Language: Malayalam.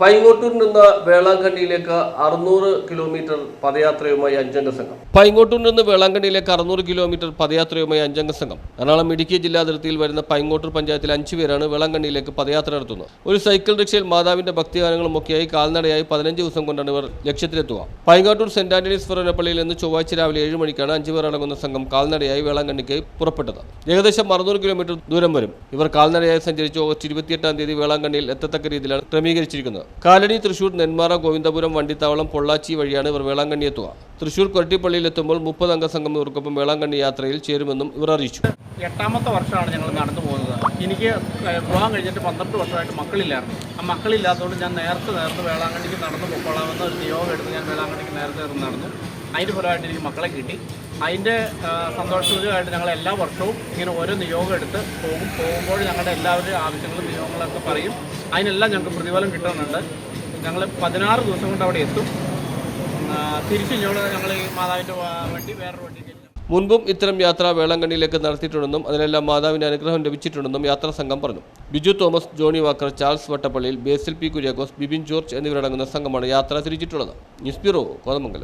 പൈങ്ങോട്ടൂരിൽ നിന്ന് വേളാങ്കണ്ണിയിലേക്ക് അറുന്നൂറ് കിലോമീറ്റർ പദയാത്രയുമായി അഞ്ചംഗ സംഘം. പൈങ്ങോട്ടൂരിൽ നിന്ന് വേളാങ്കണ്ണിയിലേക്ക് അറുന്നൂറ് കിലോമീറ്റർ പദയാത്രയുമായി അഞ്ചംഗ സംഘം. എറണാകുളം ഇടുക്കി ജില്ലാ അതിർത്തിയിൽ വരുന്ന പൈങ്ങോട്ടൂർ പഞ്ചായത്തിൽ അഞ്ചു പേരാണ് വേളാങ്കണ്ണിയിലേക്ക് പദയാത്ര നടത്തുന്നത്. ഒരു സൈക്കിൾ റിക്ഷയിൽ മാതാവിന്റെ ഭക്തിഗാനങ്ങളും ഒക്കെയായി കാൽനടയായി പതിനഞ്ച് ദിവസം കൊണ്ടാണ് ഇവർ ലക്ഷ്യത്തിലെത്തുക. പൈങ്ങോട്ടൂർ സെന്റ് ആന്റണീസ് ഫെറോനപ്പള്ളിയിൽ നിന്ന് ചൊവ്വാഴ്ച രാവിലെ ഏഴ് മണിക്കാണ് അഞ്ചു പേർ അടങ്ങുന്ന സംഘം കാൽനടയായി വേളാങ്കണ്ണിക്ക് പുറപ്പെട്ടത്. ഏകദേശം അറുന്നൂറ് കിലോമീറ്റർ ദൂരം വരും. ഇവർ കാൽനടയായി സഞ്ചരിച്ച് ഓഗസ്റ്റ് ഇരുപത്തിയെട്ടാം തീയതി വേളാങ്കണ്ണിയിൽ എത്തത്തക്ക രീതിയിലാണ് ക്രമീകരിച്ചിരിക്കുന്നത്. കാലടി തൃശൂർ നെന്മാറ ഗോവിന്ദപുരം വണ്ടിത്താവളം പൊള്ളാച്ചി വഴിയാണ് ഇവർ വേളാങ്കണ്ണി എത്തുക. തൃശൂർ കൊരട്ടിപ്പള്ളിയിലെത്തുമ്പോൾ മുപ്പത് അംഗ സംഘം ഇവർക്കൊപ്പം വേളാങ്കണ്ണി യാത്രയിൽ ചേരുമെന്നും ഇവർ അറിയിച്ചു. എട്ടാമത്തെ വർഷമാണ് ഞങ്ങൾ നടന്നു പോകുന്നത്. എനിക്ക് വിവാഹം കഴിഞ്ഞിട്ട് പന്ത്രണ്ട് വർഷമായിട്ട് മക്കളില്ലായിരുന്നു. ആ മക്കളില്ലാത്തതുകൊണ്ട് ഞാൻ നേരത്തെ നേരത്തെ വേളാങ്കണ്ണിക്ക് നടന്നു പൊക്കോളാമെന്ന ഒരു നിയോഗം എടുത്ത് ഞാൻ വേളാങ്കണ്ണിക്ക് നേരത്തെ നേരത്തെ നടന്നു. അതിന്റെ ഫലമായിട്ട് എനിക്ക് മക്കളെ കിട്ടി. അതിന്റെ സന്തോഷമായിട്ട് ഞങ്ങൾ എല്ലാ വർഷവും ഇങ്ങനെ ഓരോ നിയോഗം എടുത്ത് പോകും. പോകുമ്പോൾ ഞങ്ങളുടെ എല്ലാവരുടെയും ആവശ്യങ്ങളും നിയോഗങ്ങളൊക്കെ പറയും. അതിനെല്ലാം ഞങ്ങൾക്ക് പ്രതിഫലം കിട്ടുന്നുണ്ട്. ഞങ്ങൾ പതിനാറ് ദിവസം കൊണ്ട് അവിടെ എത്തും. മാതാവിന്റെ വണ്ടി വേറെ മുൻപും ഇത്തരം യാത്ര വേളാങ്കണ്ണിയിലേക്ക് നടത്തിയിട്ടുണ്ടെന്നും അതിനെല്ലാം മാതാവിന്റെ അനുഗ്രഹം ലഭിച്ചിട്ടുണ്ടെന്നും യാത്രാ സംഘം പറഞ്ഞു. Biju Thomas Johnny Walker Charles വട്ടപ്പള്ളിയിൽ Basil P Kuriakose Bibin George എന്നിവരടങ്ങുന്ന സംഘമാണ് യാത്ര തിരിച്ചിട്ടുള്ളത്. News bureau Kothamangalam.